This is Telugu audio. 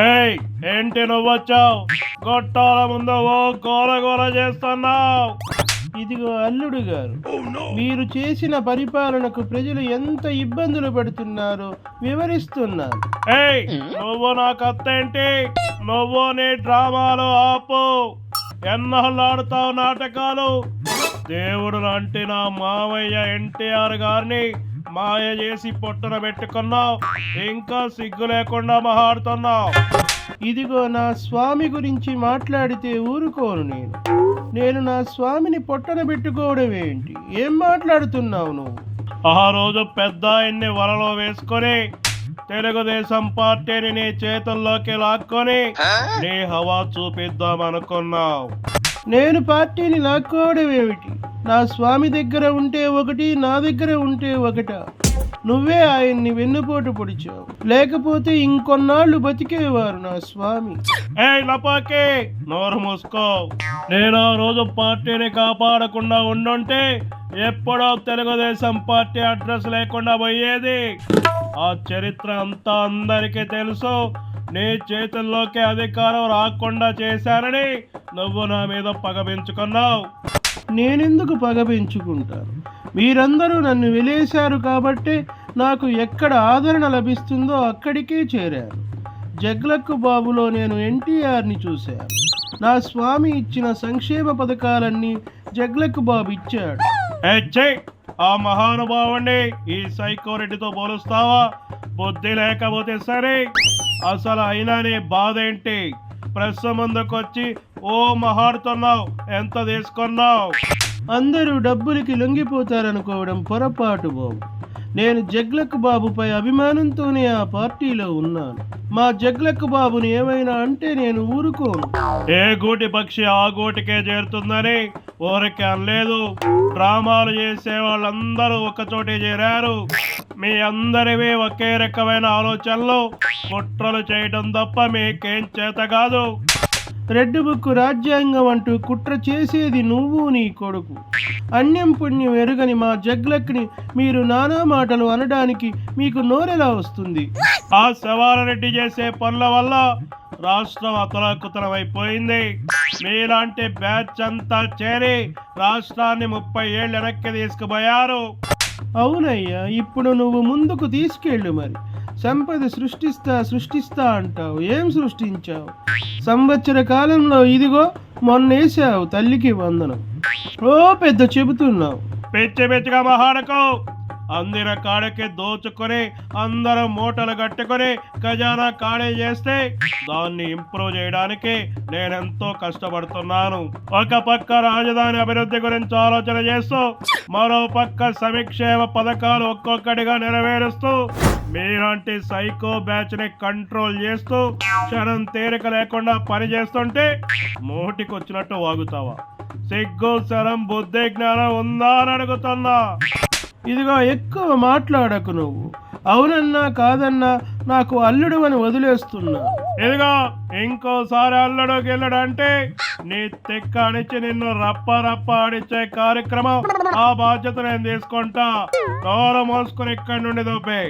ఏయ్ ఏంటి నువ్వు వచ్చావు గొట్టాల ముందు ఓ గోల గోల చేస్తున్నావు. ఇదిగో అల్లుడు గారు మీరు చేసిన పరిపాలనకు ప్రజలు ఎంత ఇబ్బందులు పడుతున్నారో వివరిస్తున్నాను. ఏయ్ నువ్వు నాకు అత్తేంటి నువ్వు నీ డ్రామాలు ఆపు. ఎన్నాళ్ళు నాటకాలు? దేవుడు లాంటి నా మావయ్య ఎన్టీఆర్ గారిని మాయ చేసి పొట్టున పెట్టుకున్నావు. ఇంకా సిగ్గు లేకుండా మహాడుతున్నావు. ఇదిగో నా స్వామి గురించి మాట్లాడితే ఊరుకోను నేను. నేను నా స్వామిని పొట్టన పెట్టుకోవడం ఏంటి? ఏం మాట్లాడుతున్నావు నువ్వు? ఆ రోజు పెద్ద ఆయన్ని వలలో వేసుకొని తెలుగుదేశం పార్టీని నీ చేతుల్లోకి లాక్కొని నీ హవా చూపిద్దాం అనుకున్నావు నేను పార్టీని లాక్కోవడం ఏమిటి? నా స్వామి దగ్గర ఉంటే ఒకటి నా దగ్గర ఉంటే ఒకట. నువ్వే ఆయన్ని వెన్నుపోటు పొడిచావు. లేకపోతే ఇంకొన్నాళ్ళు బతికేవారు నా స్వామి. ఏ లపాకి నోరు మూసుకో. నేను ఆ రోజు పార్టీని కాపాడకుండా ఉండుంటే ఎప్పుడో తెలుగుదేశం పార్టీ అడ్రస్ లేకుండా పోయేది. ఆ చరిత్ర అంతా అందరికీ తెలుసు. నీ చేతుల్లోకి అధికారం రాకుండా చేశానని నువ్వు నా మీద పగ పెంచుకున్నావు. నేనెందుకు పగ పెంచుకుంటాను? మీరందరూ నన్ను వెలేశారు కాబట్టి నాకు ఎక్కడ ఆదరణ లభిస్తుందో అక్కడికే చేరాను జగ్లక్కు బాబులో నేను ఎన్టీఆర్ని చూశాను. నా స్వామి ఇచ్చిన సంక్షేమ పథకాలన్నీ జగ్లక్కు బాబు ఇచ్చాడు. ఆ మహానుభావుణ్ణి ఈ సైకోరెడ్డితో పోలుస్తావా? బుద్ధి లేకపోతే సరే. అసలు అయినానే బాధ ఏంటి? ప్రెస్ ముందుకొచ్చి ఓ మహాడుతున్నావు ఎంత తీసుకున్నావు? అందరూ డబ్బులకి లొంగిపోతారనుకోవడం పొరపాటు బాబు. నేను జగ్లక్ బాబుపై అభిమానంతోనే ఆ పార్టీలో ఉన్నాను. మా జగ్లక్ బాబుని ఏమైనా అంటే నేను ఊరుకోను. ఏ గూటి పక్షి ఆ గూటికే చేరుతుందని ఊరికి అనలేదు డ్రామాలు చేసే వాళ్ళందరూ ఒకచోటే చేరారు. మీ అందరివి ఒకే రకమైన ఆలోచనలు. కుట్రలు చేయడం తప్ప మీకేం చేత కాదు. రెడ్ బుక్ రాజ్యాంగం అంటూ కుట్ర చేసేది నువ్వు నీ కొడుకు. అన్యం పుణ్యం ఎరుగని మా జగ్లక్ని మీరు నానా మాటలు అనడానికి మీకు నోరెలా వస్తుంది? ఆ శవాలరెడ్డి చేసే పనుల వల్ల రాష్ట్రం అతలాకుతలమైపోయింది. మీలాంటి బ్యాచ్ అంతా చేరి రాష్ట్రాన్ని ముప్పై ఏళ్ళు వెనక్కి తీసుకుపోయారు. అవునయ్యా ఇప్పుడు నువ్వు ముందుకు తీసుకెళ్ళు మరి. సంపద సృష్టిస్తా సృష్టిస్తా అంటావు. ఏం సృష్టించావు? సంవత్సర కాలంలో ఇదిగో మొన్న వేసావు తల్లికి వందనం. ఓ పెద్ద చెబుతున్నావు. పెచ్చ పెచ్చగా మహాడకు. అందిన కాడకి దోచుకొని అందరం మూటలు కట్టుకొని ఖజానా ఖాళీ చేస్తే దాన్ని ఇంప్రూవ్ చేయడానికి నేనెంతో కష్టపడుతున్నాను. ఒక పక్క రాజధాని అభివృద్ధి గురించి ఆలోచన చేస్తూ మరో పక్క సమీక్షేమ పథకాలు ఒక్కొక్కటిగా నెరవేరుస్తూ మీలాంటి సైకో బ్యాచ్ని కంట్రోల్ చేస్తూ క్షణం తేరిక లేకుండా పని చేస్తుంటే నోటికొచ్చినట్టు వాగుతావా? సిగ్గు శరం బుద్ధి జ్ఞానం ఉందా అని అడుగుతున్నా. ఇదిగో ఎక్కువ మాట్లాడకు నువ్వు. అవునన్నా కాదన్నా నాకు అల్లుడు అని వదిలేస్తున్నా. ఇదిగో ఇంకోసారి అల్లడు గిల్లడు అంటే నీ తెక్క అణిచి నిన్ను రప్ప రప్ప అడిచే కార్యక్రమం ఆ బాధ్యత నేను తీసుకుంటా. నోరు మోసుకుని ఇక్కడి నుండి దొబ్బే